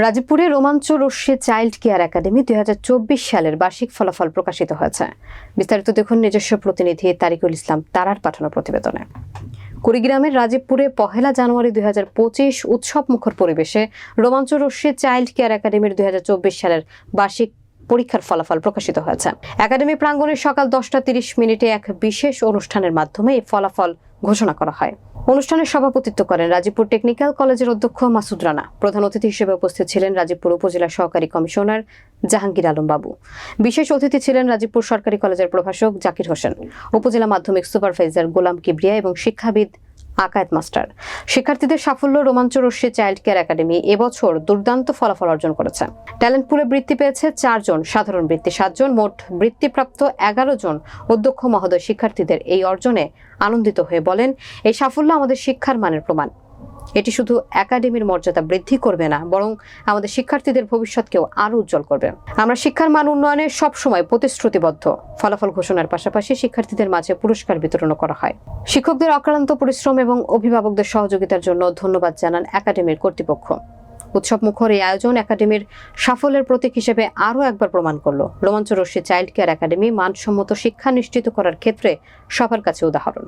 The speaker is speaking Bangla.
রাজীবপুরে রোমাঞ্চ রশ্মি চাইল্ড কেয়ার একাডেমি দুই সালের বার্ষিক ফলাফল প্রকাশিত হয়েছে। বিস্তারিত দেখুন নিজস্ব প্রতিনিধি তারিকুল ইসলাম, তারার পাঠানো প্রতিবেদনে। কুড়িগ্রামের রাজীবপুরে পহেলা জানুয়ারি দুই উৎসব মুখর পরিবেশে রোমাঞ্চ রশ্মি চাইল্ড কেয়ার একাডেমির দুই হাজার চব্বিশ সালের বার্ষিক পরীক্ষার ফলাফল প্রকাশিত হয়েছে। একাডেমি প্রাঙ্গণে সকাল দশটা তিরিশ মিনিটে এক বিশেষ অনুষ্ঠানের মাধ্যমে এই ফলাফল ঘোষণা করা হয়। অনুষ্ঠানে সভাপতিত্ব করেন রাজীবপুর টেকনিক্যাল কলেজের অধ্যক্ষ মাসুদ রানা। প্রধান অতিথি হিসেবে উপস্থিত ছিলেন রাজীবপুর উপজেলা সহকারী কমিশনার জাহাঙ্গীর আলম বাবু। বিশেষ অতিথি ছিলেন রাজীবপুর সরকারি কলেজের প্রভাষক জাকির হোসেন। উপজেলা মাধ্যমিক সুপারভাইজার গোলাম কিবরিয়া এবং শিক্ষাবিদ আকায়েত মাস্টার। শিক্ষার্থীদের সাফল্য রোমাঞ্চ রশ্মি চাইল্ড কেয়ার একাডেমি এবছর দুর্দান্ত ফলাফল অর্জন করেছে। ট্যালেন্ট পুলে বৃত্তি পেয়েছে চারজন সাধারণ বৃত্তি সাতজন মোট বৃত্তিপ্রাপ্ত এগারো জন অধ্যক্ষ মহোদয় শিক্ষার্থীদের এই অর্জনে আনন্দিত হয়ে বলেন, এই সাফল্য আমাদের শিক্ষার মানের প্রমাণ। এটি শুধু একাডেমির মর্যাদা বৃদ্ধি করবে না, বরং আমাদের শিক্ষার্থীদের ভবিষ্যৎকেও আরও উজ্জ্বল করবে। আমরা শিক্ষার মান উন্নয়নে সবসময় প্রতিশ্রুতিবদ্ধ। ফলাফল ঘোষণার পাশাপাশি শিক্ষার্থীদের মাঝে পুরস্কার বিতরণও করা হয়। শিক্ষকদের অক্লান্ত পরিশ্রম এবং অভিভাবকদের সহযোগিতার জন্য ধন্যবাদ জানান একাডেমির কর্তৃপক্ষ। উৎসব মুখর এই আয়োজন একাডেমির সাফল্যের প্রতীক হিসেবে আরও একবার প্রমাণ করল। রোমাঞ্চ রশ্মি চাইল্ড কেয়ার একাডেমি মানসম্মত শিক্ষা নিশ্চিত করার ক্ষেত্রে সবার কাছে উদাহরণ।